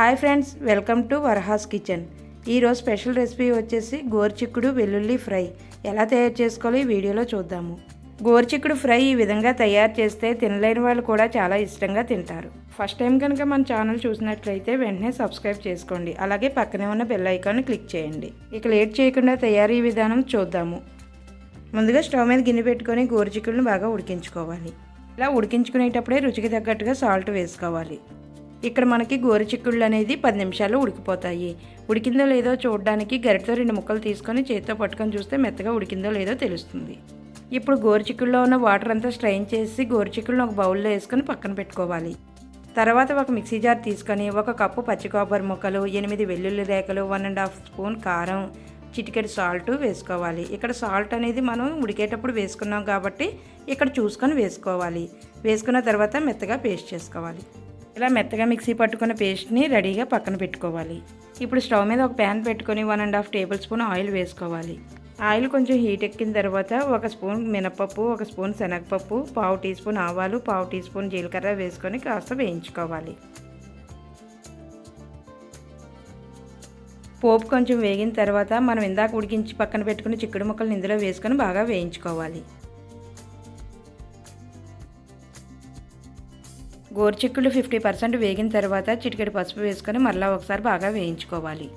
Hi friends welcome to Varaha's kitchen. ఈరోజు special recipe వచ్చేసి గోరుచిక్కుడు వెల్లుల్లి ఫ్రై. ఎలా తయారు చేసుకోవాలో ఈ వీడియోలో చూద్దాము. గోరుచిక్కుడు ఫ్రై ఈ విధంగా తయారు చేస్తే తినలేని వాళ్ళు కూడా చాలా ఇష్టంగా తింటారు. ఫస్ట్ టైం కనుక మన ఛానల్ చూసినట్లయితే వెంటనే సబ్స్క్రైబ్ చేసుకోండి. అలాగే పక్కనే ఉన్న బెల్ ఐకాన్ క్లిక్ చేయండి. ఇక లేట్ చేయకుండా తయారీ విధానం చూద్దాము. ముందుగా స్టవ్ మీద గిన్నె పెట్టుకొని గోరుచిక్కులను బాగా ఉడికించుకోవాలి. ఇలా ఉడికించుకునేటప్పుడే రుచికి తగ్గట్టుగా సాల్ట్ వేసుకోవాలి. ఇక్కడ మనకి గోరుచిక్కుళ్ళు అనేది పది నిమిషాలు ఉడికిపోతాయి. ఉడికిందో లేదో చూడడానికి గరిటతో రెండు ముక్కలు తీసుకొని చేతితో పట్టుకొని చూస్తే మెత్తగా ఉడికిందో లేదో తెలుస్తుంది. ఇప్పుడు గోరుచిక్కుల్లో ఉన్న వాటర్ అంతా స్ట్రైన్ చేసి గోరుచిక్కులను ఒక బౌల్లో వేసుకొని పక్కన పెట్టుకోవాలి. తర్వాత ఒక మిక్సీ జార్ తీసుకొని ఒక కప్పు పచ్చి కొబ్బరి ముక్కలు ఎనిమిది వెల్లుల్లి రేకలు వన్ అండ్ హాఫ్ స్పూన్ కారం చిటికెడు సాల్ట్ వేసుకోవాలి. ఇక్కడ సాల్ట్ అనేది మనం ఉడికేటప్పుడు వేసుకున్నాం కాబట్టి ఇక్కడ చూసుకొని వేసుకోవాలి. వేసుకున్న తర్వాత మెత్తగా పేస్ట్ చేసుకోవాలి. ఇలా మెత్తగా మిక్సీ పట్టుకున్న పేస్ట్ని రెడీగా పక్కన పెట్టుకోవాలి. ఇప్పుడు స్టవ్ మీద ఒక ప్యాన్ పెట్టుకొని one and half tablespoon oil వేసుకోవాలి. ఆయిల్ కొంచెం హీట్ ఎక్కిన తర్వాత ఒక స్పూన్ మినపప్పు ఒక స్పూన్ శనగపప్పు పావు టీ స్పూన్ ఆవాలు పావు టీ స్పూన్ జీలకర్ర వేసుకొని కాస్త వేయించుకోవాలి. పోపు కొంచెం వేగిన తర్వాత మనం ఇందాక ఉడికించి పక్కన పెట్టుకుని చిక్కుడు ముక్కలు ఇందులో వేసుకొని బాగా వేయించుకోవాలి. గోరుచిక్కులు ఫిఫ్టీ పర్సెంట్ వేగిన తర్వాత చిటికెడు పసుపు వేసుకొని మరలా ఒకసారి బాగా వేయించుకోవాలి.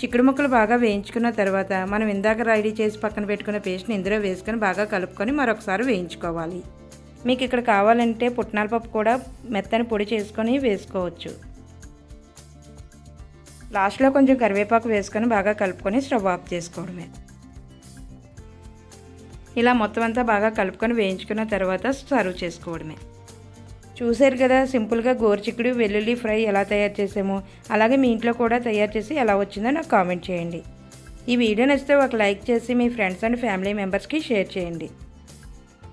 చిక్కుడు ముక్కలు బాగా వేయించుకున్న తర్వాత మనం ఇందాక రెడీ చేసి పక్కన పెట్టుకున్న పేస్ట్ని ఇందులో వేసుకొని బాగా కలుపుకొని మరొకసారి వేయించుకోవాలి. మీకు ఇక్కడ కావాలంటే పుట్నాల పప్పు కూడా మెత్తని పొడి చేసుకొని వేసుకోవచ్చు. లాస్ట్లో కొంచెం కరివేపాకు వేసుకొని బాగా కలుపుకొని స్టవ్ ఆఫ్ చేసుకోవడమే. ఇలా మొత్తం అంతా బాగా కలుపుకొని వేయించుకున్న తర్వాత సర్వ్ చేసుకోవడమే. చూశారు కదా సింపుల్గా గోరుచిక్కుడు వెల్లుల్లి ఫ్రై ఎలా తయారు చేసామో అలాగే మీ ఇంట్లో కూడా తయారు చేసి ఎలా వచ్చిందో నాకు కామెంట్ చేయండి. ఈ వీడియో నచ్చితే ఒక లైక్ చేసి మీ ఫ్రెండ్స్ అండ్ ఫ్యామిలీ మెంబర్స్కి షేర్ చేయండి.